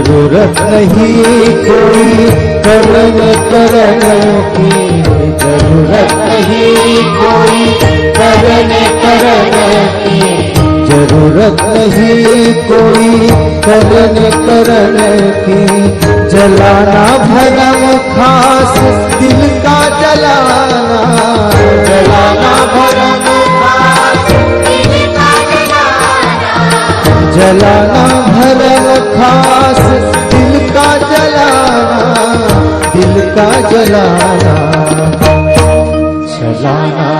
ज़रूरत नहीं कोई करण करण की, ज़रूरत नहीं कोई करण करण की। ज़रूरत नहीं कोई करण करण की जलाना भरम खास, दिल का जलाना। जलाना भरम खास जलाना। भरम खास, दिल का जलाना। दिल का जलाना। जलाना